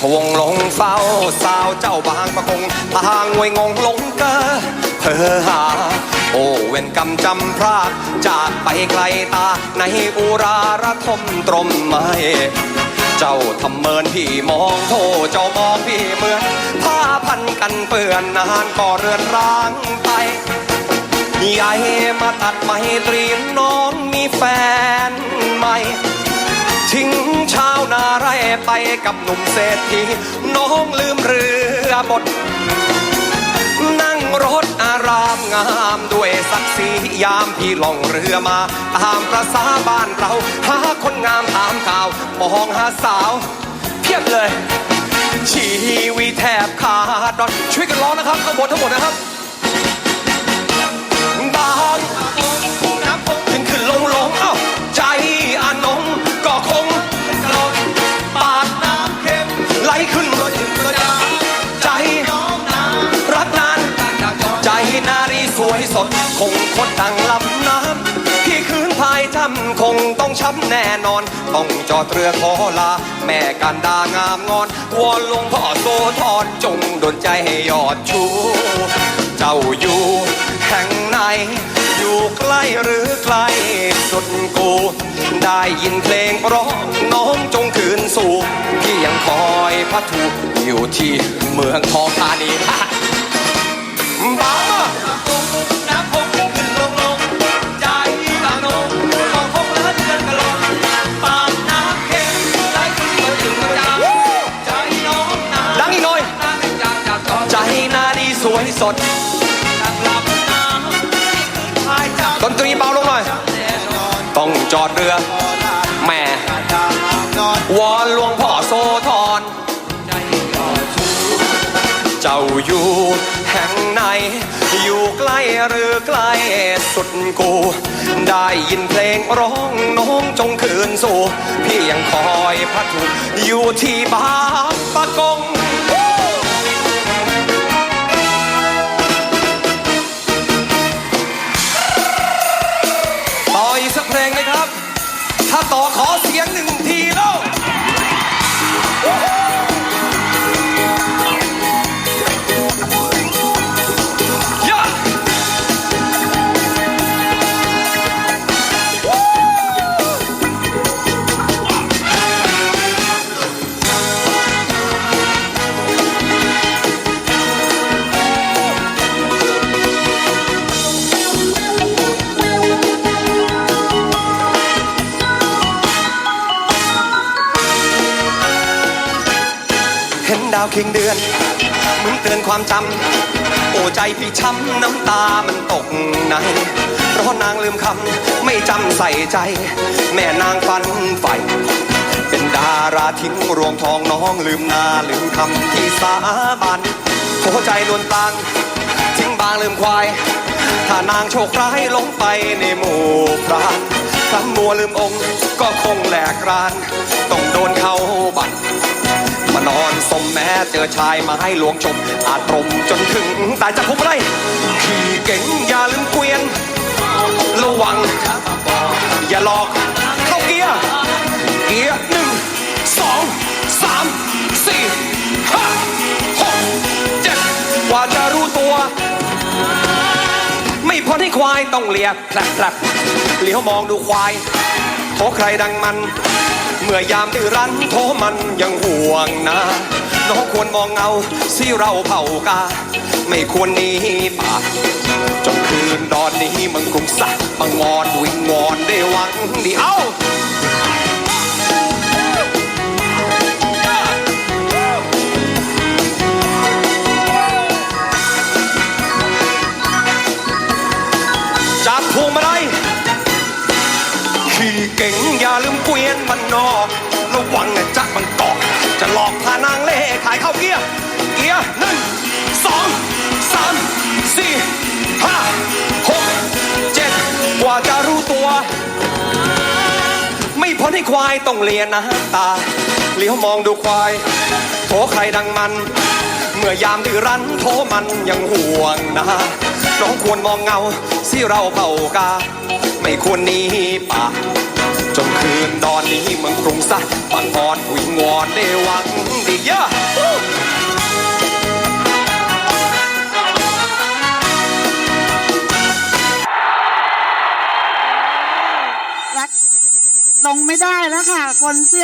พวงหลงเฝ้าสาวเจ้าบางประกงทางวยงงหลงเกอเพอหา โอ้เวนกรรมจำพรากจากไปไกลตาในอุราระทมตรมไม่เจ้าทำเมินพี่มองโทเจ้ามองพี่เหมือนผ้าพันกันเปื้อนนานก็เรือนร้างไปยายมาตัดไมตรีน้องมีแฟนใหม่ ทิ้งชาวนาไรไปกับหนุ่มเศรษฐีน้องลืมเรือบท นั่งรถอารามงามด้วยศักดิ์ศรียามพี่ล่องเรือมาตามประษาบ้านเราหาคนงามถามข่าวมองหาสาว เพียบเลยชีวิตแทบขาดดอนช่วยกันร้องนะครับข้างบนทั้งหมดนะครับ สดคงคดดังลำน้ำที่คืนพายจำคงต้องช้ำแน่นอน ต้องจอดเรือขอลา แม่กันดางามงอนวอนลงพ่อโสธรจงดลใจให้ยอดชู เจ้าอยู่แห่งไหน อยู่ใกล้หรือไกลสุดกู ได้ยินเพลงร้องน้องจงคืนสู่พี่ยังคอยพัทูอยู่ที่เมืองทองธานี สดดนตรีเบาลงหน่อย ต้องจอดเรือ แม่ วอนหลวงพ่อโสธรเจ้าอยู่แห่งไหน อยู่ใกล้หรือไกลสุดกู ได้ยินเพลงร้องน้องจงคืนสู่ พี่ยังคอยพัดถูอยู่ที่บางปะกง ดาวเคียงเดือนเหมึงเตือนความจำโอ้ใจพี่ช้ำน้ำตามันตกในเพราะนางลืมคำไม่จำใส่ใจ แม่นางฝันใฝ่เป็นดาราทิ้งรวงทองน้องลืมนาลืมคำที่สาบันหัวใจลวนตังทิ้งบางลืมควาย ถ้านางโชคร้ายลงไปในหมู่พรานคำมัวลืมองค์ก็คงแหลกราน ต้องโดนเขาบัตร มานอนสมแม้เจอชายมาให้หลวงชม อาตรมจนถึงตายจะพบอะไรขี่เก่งอย่าลืมเกวียน ระวัง อย่าหลอกเข้าเกียร์ เกียร์หนึ่งสองสามสี่ห้าหกเจ็ดกว่าจะรู้ตัว ไม่พ้นให้ควายต้องเลียแผลบเลี้ยวมองดูควายโทใครดังมัน เมื่อยามดื้อรั้นโทมันยังห่วงนะน้องควรมองเงาสิเราเผากา ไม่ควรหนีป่าจนคืนดอนนี้มึงคงสักมางอนวิงวอนได้หวังดีเอ้า นอก ระวังนะจ๊ะมันเกาะจะหลอกพานางเล่ขายข้าวเกียร์เกียร์หนึ่งสองสามสี่ห้าหกเจ็ดกว่าจะรู้ตัว ไม่พ้นให้ควายต้องเลียนน้ำตาเลี้ยวมองดูควายโถใครดังมัน เมื่อยามดื้อรั้นโถมันยังห่วงนะ น้องควรมองเงาสิเราเผากา ไม่ควรหนีป่าจงคืนตอนนี้เมืองกรุงซะบังอ่อนวิงวอนได้หวังดีเยอะรักลงไม่ได้แล้วค่ะ คนเสื้อ